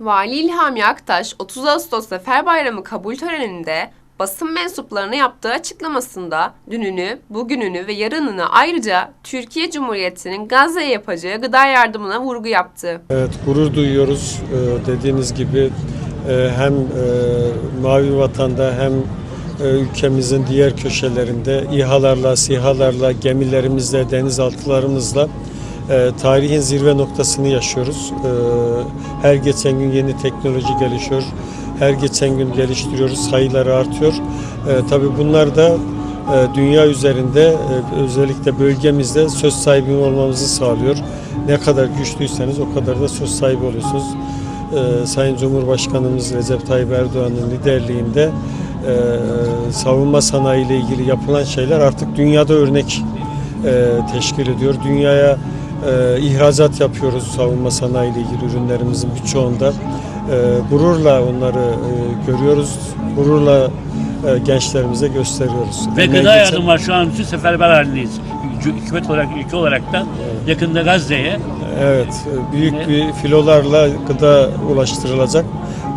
Vali İlhami Aktaş 30 Ağustos Zafer Bayramı kabul töreninde basın mensuplarına yaptığı açıklamasında dününü, bugününü ve yarınını ayrıca Türkiye Cumhuriyeti'nin Gazze'ye yapacağı gıda yardımına vurgu yaptı. Evet gurur duyuyoruz Ee, dediğiniz gibi e, hem e, Mavi Vatan'da hem e, ülkemizin diğer köşelerinde İHA'larla, SİHA'larla, gemilerimizle, denizaltılarımızla e, tarihin zirve noktasını yaşıyoruz. E, Her geçen gün yeni teknoloji gelişiyor. Her geçen gün geliştiriyoruz. Sayıları artıyor. E, Tabii bunlar da e, dünya üzerinde e, özellikle bölgemizde söz sahibi olmamızı sağlıyor. Ne kadar güçlüyseniz o kadar da söz sahibi oluyorsunuz. Sayın Cumhurbaşkanımız Recep Tayyip Erdoğan'ın liderliğinde e, savunma sanayi ile ilgili yapılan şeyler artık dünyada örnek teşkil ediyor. Dünyaya e, ihracat yapıyoruz savunma sanayi ile ilgili ürünlerimizin birçoğunda. E, gururla onları e, görüyoruz. Gururla e, gençlerimize gösteriyoruz. Ve Emeği gıda geçen- yardım var şu an için seferber halindeyiz. Hükümet olarak, ülke olarak da yakında Gazze'ye Evet, e, büyük bir filolarla gıda ulaştırılacak.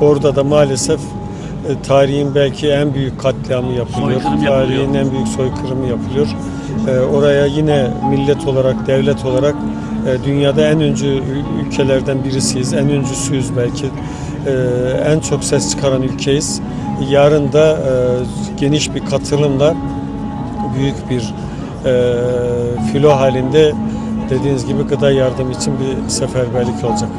Orada da maalesef e, tarihin belki en büyük katliamı yapılıyor. Soykırım tarihin yapılıyor. en büyük soykırımı yapılıyor. E, Oraya yine millet olarak, devlet olarak e, dünyada en öncü ül- ülkelerden birisiyiz. En öncüsüyüz belki. E, En çok ses çıkaran ülkeyiz. Yarın da e, geniş bir katılımla büyük bir e, filo halinde dediğiniz gibi gıda yardım için bir seferberlik olacak.